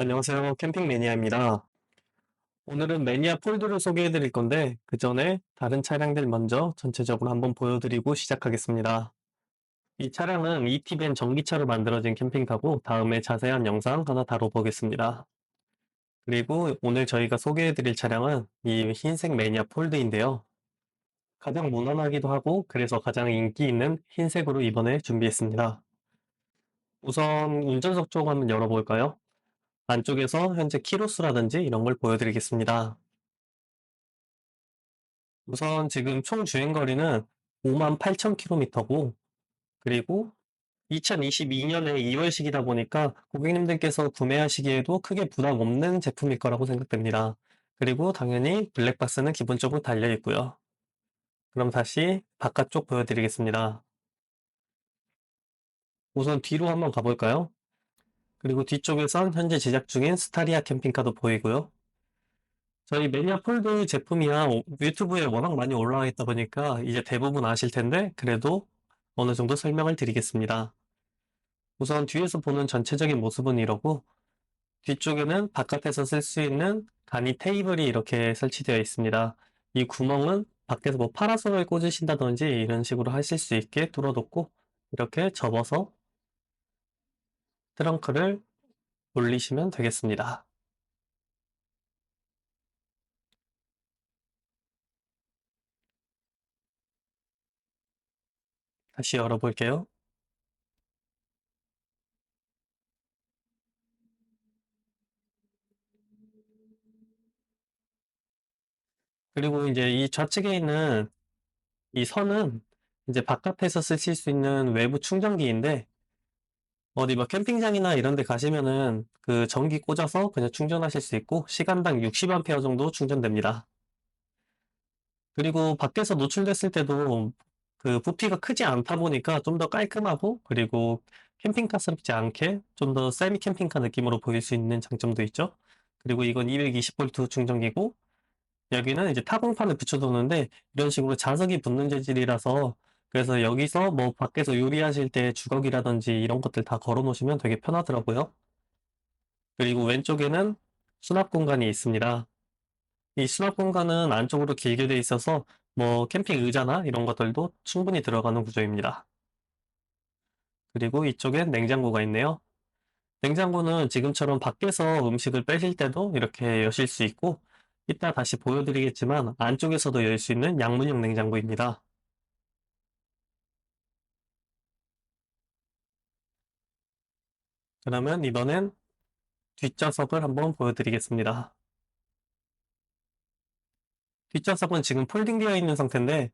안녕하세요. 캠핑 매니아입니다. 오늘은 매니아 폴드를 소개해 드릴 건데, 그 전에 다른 차량들 먼저 전체적으로 한번 보여드리고 시작하겠습니다. 이 차량은 ET밴 전기차로 만들어진 캠핑카고, 다음에 자세한 영상 하나 다뤄보겠습니다. 그리고 오늘 저희가 소개해 드릴 차량은 이 흰색 매니아 폴드인데요. 가장 무난하기도 하고, 그래서 가장 인기 있는 흰색으로 이번에 준비했습니다. 우선 운전석 쪽 한번 열어볼까요? 안쪽에서 현재 키로수라든지 이런 걸 보여드리겠습니다. 우선 지금 총 주행거리는 58,000km고 그리고 2022년에 2월식이다 보니까 고객님들께서 구매하시기에도 크게 부담 없는 제품일 거라고 생각됩니다. 그리고 당연히 블랙박스는 기본적으로 달려 있고요. 그럼 다시 바깥쪽 보여드리겠습니다. 우선 뒤로 한번 가볼까요? 그리고 뒤쪽에선 현재 제작 중인 스타리아 캠핑카도 보이고요. 저희 매니아 폴드 제품이야 유튜브에 워낙 많이 올라와 있다 보니까 이제 대부분 아실 텐데 그래도 어느 정도 설명을 드리겠습니다. 우선 뒤에서 보는 전체적인 모습은 이러고 뒤쪽에는 바깥에서 쓸 수 있는 간이 테이블이 이렇게 설치되어 있습니다. 이 구멍은 밖에서 뭐 파라솔을 꽂으신다든지 이런 식으로 하실 수 있게 뚫어뒀고 이렇게 접어서 트렁크를 올리시면 되겠습니다. 다시 열어볼게요. 그리고 이제 이 좌측에 있는 이 선은 이제 바깥에서 쓰실 수 있는 외부 충전기인데 어디 뭐 캠핑장이나 이런 데 가시면은 그 전기 꽂아서 그냥 충전하실 수 있고 시간당 60A 정도 충전됩니다. 그리고 밖에서 노출됐을 때도 그 부피가 크지 않다 보니까 좀 더 깔끔하고 그리고 캠핑카스럽지 않게 좀 더 세미 캠핑카 느낌으로 보일 수 있는 장점도 있죠. 그리고 이건 220V 충전기고 여기는 이제 타공판을 붙여두는데 이런 식으로 자석이 붙는 재질이라서 그래서 여기서 뭐 밖에서 요리하실 때 주걱이라든지 이런 것들 다 걸어 놓으시면 되게 편하더라고요. 그리고 왼쪽에는 수납 공간이 있습니다. 이 수납 공간은 안쪽으로 길게 돼 있어서 뭐 캠핑 의자나 이런 것들도 충분히 들어가는 구조입니다. 그리고 이쪽엔 냉장고가 있네요. 냉장고는 지금처럼 밖에서 음식을 빼실 때도 이렇게 여실 수 있고 이따 다시 보여드리겠지만 안쪽에서도 열 수 있는 양문형 냉장고입니다. 그러면 이번엔 뒷좌석을 한번 보여드리겠습니다. 뒷좌석은 지금 폴딩되어 있는 상태인데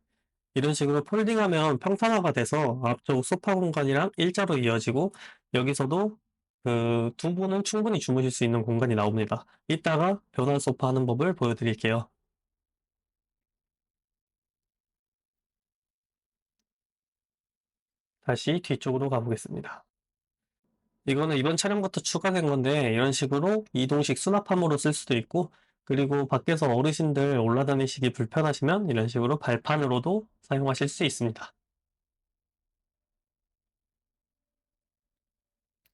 이런 식으로 폴딩하면 평탄화가 돼서 앞쪽 소파 공간이랑 일자로 이어지고 여기서도 그 두 분은 충분히 주무실 수 있는 공간이 나옵니다. 이따가 변환 소파 하는 법을 보여드릴게요. 다시 뒤쪽으로 가보겠습니다. 이거는 이번 차량부터 추가된 건데 이런 식으로 이동식 수납함으로 쓸 수도 있고 그리고 밖에서 어르신들 올라다니시기 불편하시면 이런 식으로 발판으로도 사용하실 수 있습니다.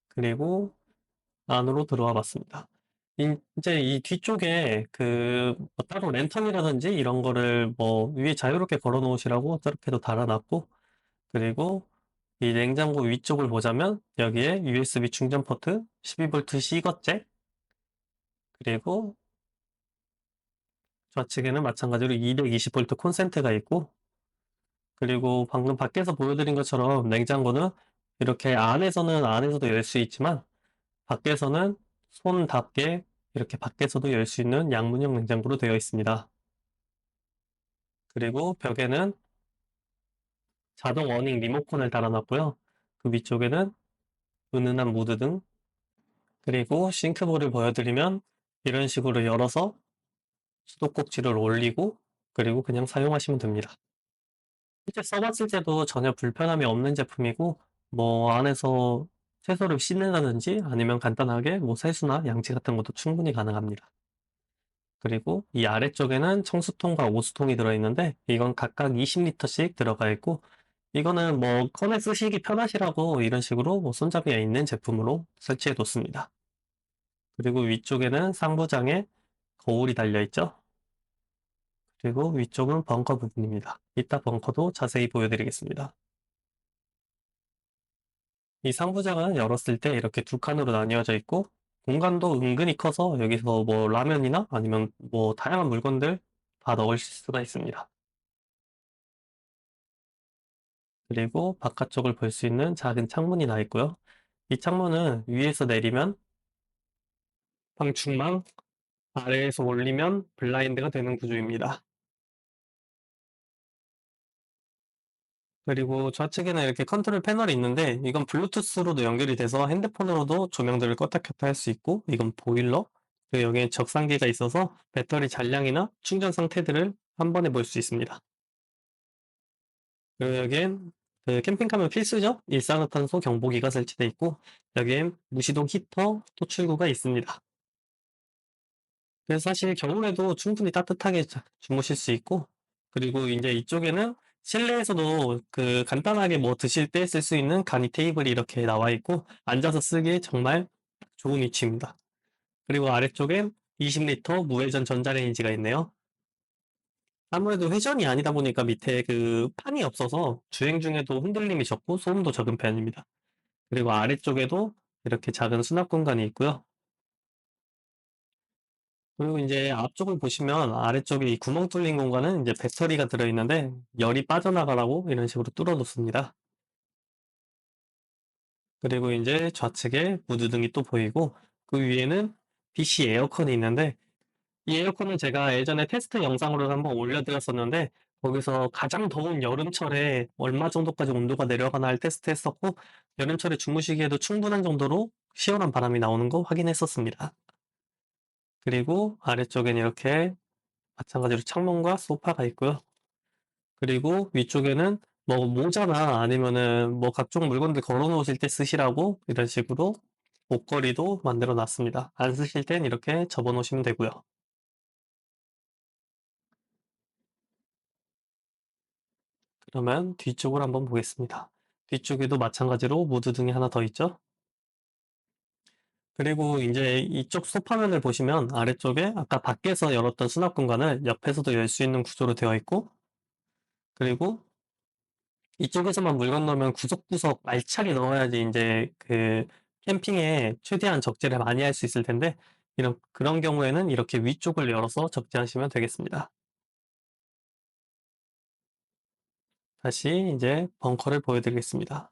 그리고 안으로 들어와 봤습니다. 이제 이 뒤쪽에 그 뭐 따로 랜턴이라든지 이런 거를 뭐 위에 자유롭게 걸어 놓으시라고 저렇게도 달아놨고 그리고 이 냉장고 위쪽을 보자면 여기에 USB 충전 포트, 12V C거 잭, 그리고 좌측에는 마찬가지로 220V 콘센트가 있고 그리고 방금 밖에서 보여드린 것처럼 냉장고는 이렇게 안에서는 안에서도 열 수 있지만 밖에서는 손답게 이렇게 밖에서도 열 수 있는 양문형 냉장고로 되어 있습니다. 그리고 벽에는 자동 워닝 리모컨을 달아놨고요. 그 위쪽에는 은은한 무드 등 그리고 싱크볼을 보여드리면 이런 식으로 열어서 수도꼭지를 올리고 그리고 그냥 사용하시면 됩니다. 실제 써봤을 때도 전혀 불편함이 없는 제품이고 뭐 안에서 채소를 씻는다든지 아니면 간단하게 뭐 세수나 양치 같은 것도 충분히 가능합니다. 그리고 이 아래쪽에는 청수통과 오수통이 들어있는데 이건 각각 20리터씩 들어가 있고 이거는 뭐 꺼내 쓰시기 편하시라고 이런 식으로 뭐 손잡이가 있는 제품으로 설치해 뒀습니다. 그리고 위쪽에는 상부장에 거울이 달려있죠. 그리고 위쪽은 벙커 부분입니다. 이따 벙커도 자세히 보여드리겠습니다. 이 상부장은 열었을 때 이렇게 두 칸으로 나뉘어져 있고 공간도 은근히 커서 여기서 뭐 라면이나 아니면 뭐 다양한 물건들 다 넣을 수가 있습니다. 그리고 바깥쪽을 볼 수 있는 작은 창문이 나 있고요. 이 창문은 위에서 내리면 방충망, 아래에서 올리면 블라인드가 되는 구조입니다. 그리고 좌측에는 이렇게 컨트롤 패널이 있는데 이건 블루투스로도 연결이 돼서 핸드폰으로도 조명들을 껐다 켰다 할 수 있고 이건 보일러 그리고 여기에 적상기가 있어서 배터리 잔량이나 충전 상태들을 한 번에 볼 수 있습니다. 그리고 여기엔 그 캠핑카면 필수죠? 일산화탄소 경보기가 설치되어 있고 여기엔 무시동 히터 토출구가 있습니다. 그래서 사실 겨울에도 충분히 따뜻하게 자- 주무실 수 있고 그리고 이제 이쪽에는 실내에서도 그 간단하게 뭐 드실 때 쓸 수 있는 간이 테이블이 이렇게 나와 있고 앉아서 쓰기에 정말 좋은 위치입니다. 그리고 아래쪽엔 20리터 무회전 전자레인지가 있네요. 아무래도 회전이 아니다 보니까 밑에 그 판이 없어서 주행 중에도 흔들림이 적고 소음도 적은 편입니다. 그리고 아래쪽에도 이렇게 작은 수납 공간이 있고요. 그리고 이제 앞쪽을 보시면 아래쪽에 이 구멍 뚫린 공간은 이제 배터리가 들어있는데 열이 빠져나가라고 이런 식으로 뚫어 놓습니다. 그리고 이제 좌측에 무드등이 또 보이고 그 위에는 DC 에어컨이 있는데 이 에어컨은 제가 예전에 테스트 영상으로 한번 올려드렸었는데 거기서 가장 더운 여름철에 얼마 정도까지 온도가 내려가나 할 테스트 했었고 여름철에 주무시기에도 충분한 정도로 시원한 바람이 나오는 거 확인했었습니다. 그리고 아래쪽엔 이렇게 마찬가지로 창문과 소파가 있고요. 그리고 위쪽에는 뭐 모자나 아니면은 뭐 각종 물건들 걸어 놓으실 때 쓰시라고 이런 식으로 옷걸이도 만들어 놨습니다. 안 쓰실 땐 이렇게 접어 놓으시면 되고요. 그러면 뒤쪽을 한번 보겠습니다. 뒤쪽에도 마찬가지로 무드 등이 하나 더 있죠. 그리고 이제 이쪽 소파면을 보시면 아래쪽에 아까 밖에서 열었던 수납 공간을 옆에서도 열 수 있는 구조로 되어 있고 그리고 이쪽에서만 물건 넣으면 구석구석 알차게 넣어야지 이제 그 캠핑에 최대한 적재를 많이 할 수 있을 텐데 이런 그런 경우에는 이렇게 위쪽을 열어서 적재하시면 되겠습니다. 다시 이제 벙커를 보여드리겠습니다.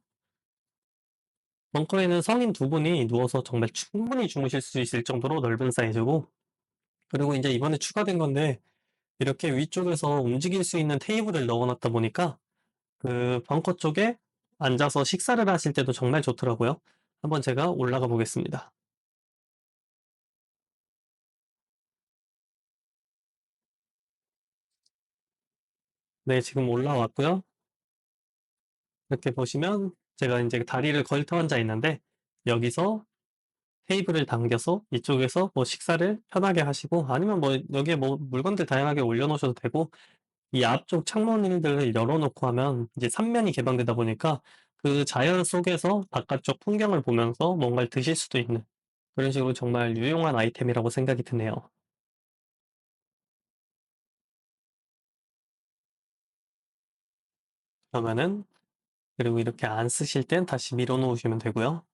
벙커에는 성인 두 분이 누워서 정말 충분히 주무실 수 있을 정도로 넓은 사이즈고 그리고 이제 이번에 추가된 건데 이렇게 위쪽에서 움직일 수 있는 테이블을 넣어놨다 보니까 그 벙커 쪽에 앉아서 식사를 하실 때도 정말 좋더라고요. 한번 제가 올라가 보겠습니다. 네, 지금 올라왔고요. 이렇게 보시면 제가 이제 다리를 걸터 앉아 있는데 여기서 테이블을 당겨서 이쪽에서 뭐 식사를 편하게 하시고 아니면 뭐 여기에 뭐 물건들 다양하게 올려놓으셔도 되고 이 앞쪽 창문들을 열어놓고 하면 이제 삼면이 개방되다 보니까 그 자연 속에서 바깥쪽 풍경을 보면서 뭔가를 드실 수도 있는 그런 식으로 정말 유용한 아이템이라고 생각이 드네요. 그러면은 그리고 이렇게 안 쓰실 땐 다시 밀어 놓으시면 되고요.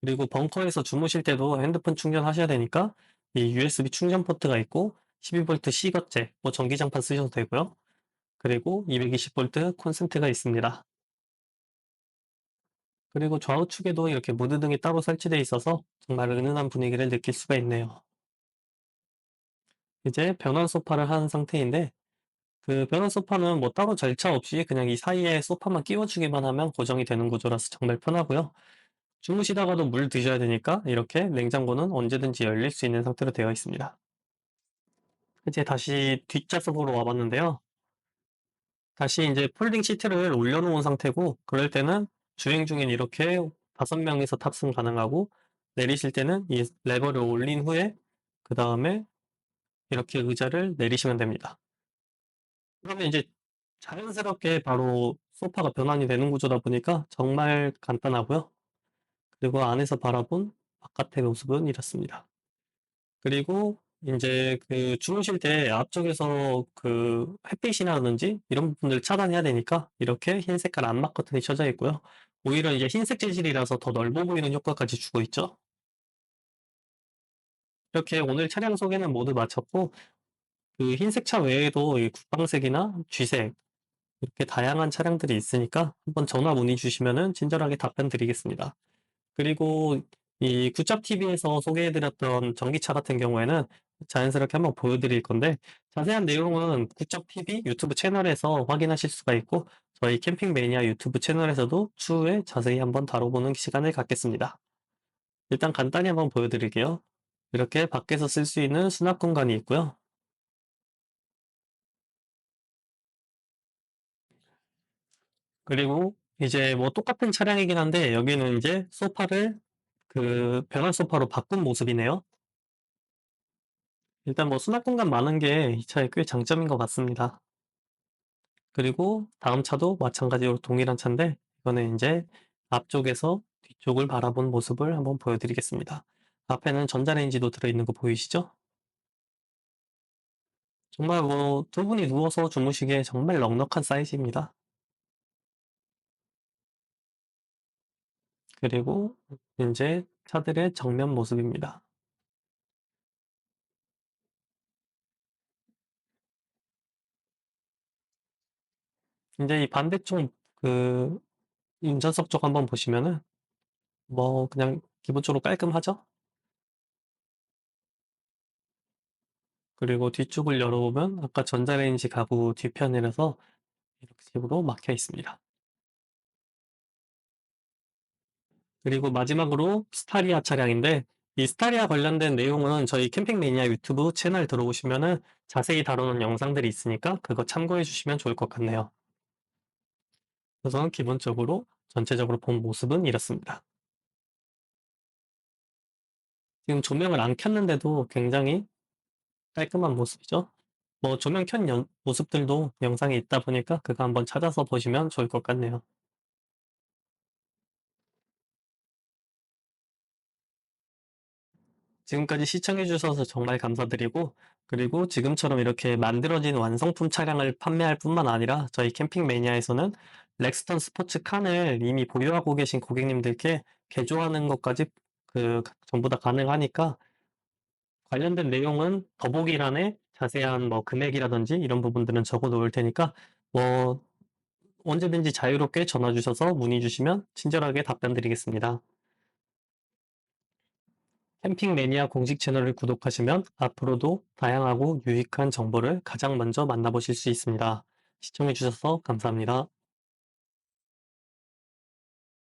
그리고 벙커에서 주무실 때도 핸드폰 충전하셔야 되니까 이 USB 충전 포트가 있고 12V C거째 뭐 전기장판 쓰셔도 되고요. 그리고 220V 콘센트가 있습니다. 그리고 좌우측에도 이렇게 무드등이 따로 설치되어 있어서 정말 은은한 분위기를 느낄 수가 있네요. 이제 변환 소파를 한 상태인데 그 변환 소파는 뭐 따로 절차 없이 그냥 이 사이에 소파만 끼워주기만 하면 고정이 되는 구조라서 정말 편하고요. 주무시다가도 물 드셔야 되니까 이렇게 냉장고는 언제든지 열릴 수 있는 상태로 되어 있습니다. 이제 다시 뒷좌석으로 와봤는데요. 다시 이제 폴딩 시트를 올려놓은 상태고 그럴 때는 주행 중엔 이렇게 다섯 명이서 탑승 가능하고 내리실 때는 이 레버를 올린 후에 그 다음에 이렇게 의자를 내리시면 됩니다. 그러면 이제 자연스럽게 바로 소파가 변환이 되는 구조다 보니까 정말 간단하고요. 그리고 안에서 바라본 바깥의 모습은 이렇습니다. 그리고 인제 그 주무실 때 앞쪽에서 그 햇빛이라든지 이런 부분들을 차단해야 되니까 이렇게 흰 색깔 암막 커튼이 쳐져 있고요. 오히려 이제 흰색 재질이라서 더 넓어 보이는 효과까지 주고 있죠. 이렇게 오늘 차량 소개는 모두 마쳤고 그 흰색 차 외에도 이 국방색이나 쥐색 이렇게 다양한 차량들이 있으니까 한번 전화 문의 주시면은 친절하게 답변 드리겠습니다. 그리고 이 굿잡 TV에서 소개해 드렸던 전기차 같은 경우에는 자연스럽게 한번 보여 드릴 건데 자세한 내용은 굿잡 TV 유튜브 채널에서 확인하실 수가 있고 저희 캠핑 매니아 유튜브 채널에서도 추후에 자세히 한번 다뤄보는 시간을 갖겠습니다. 일단 간단히 한번 보여 드릴게요. 이렇게 밖에서 쓸 수 있는 수납 공간이 있고요. 그리고 이제 뭐 똑같은 차량이긴 한데 여기는 이제 소파를 그 변환 소파로 바꾼 모습이네요. 일단 뭐 수납 공간 많은 게 이 차의 꽤 장점인 것 같습니다. 그리고 다음 차도 마찬가지로 동일한 차인데 이거는 인제 앞쪽에서 뒤쪽을 바라본 모습을 한번 보여 드리겠습니다. 앞에는 전자레인지도 들어있는 거 보이시죠? 정말 뭐 두 분이 누워서 주무시기에 정말 넉넉한 사이즈입니다. 그리고 인제 차들의 정면 모습입니다. 인제 이 반대쪽 그 운전석 쪽 한번 보시면은 뭐 그냥 기본적으로 깔끔하죠? 그리고 뒤쪽을 열어보면 아까 전자레인지 가구 뒤편이라서 이렇게 식으로 막혀 있습니다. 그리고 마지막으로 스타리아 차량인데 이 스타리아 관련된 내용은 저희 캠핑 매니아 유튜브 채널 들어오시면은 자세히 다루는 영상들이 있으니까 그거 참고해 주시면 좋을 것 같네요. 우선 기본적으로 전체적으로 본 모습은 이렇습니다. 지금 조명을 안 켰는데도 굉장히 깔끔한 모습이죠. 뭐 조명 켠연 모습들도 영상에 있다 보니까 그거 한번 찾아서 보시면 좋을 것 같네요. 지금까지 시청해 주셔서 정말 감사드리고 그리고 지금처럼 이렇게 만들어진 완성품 차량을 판매할 뿐만 아니라 저희 캠핑 매니아에서는 렉스턴 스포츠 칸을 이미 보유하고 계신 고객님들께 개조하는 것까지 그 전부 다 가능하니까 관련된 내용은 더보기란에 자세한 뭐 금액이라든지 이런 부분들은 적어 놓을 테니까 뭐 언제든지 자유롭게 전화 주셔서 문의 주시면 친절하게 답변 드리겠습니다. 캠핑 매니아 공식 채널을 구독하시면 앞으로도 다양하고 유익한 정보를 가장 먼저 만나보실 수 있습니다. 시청해 주셔서 감사합니다.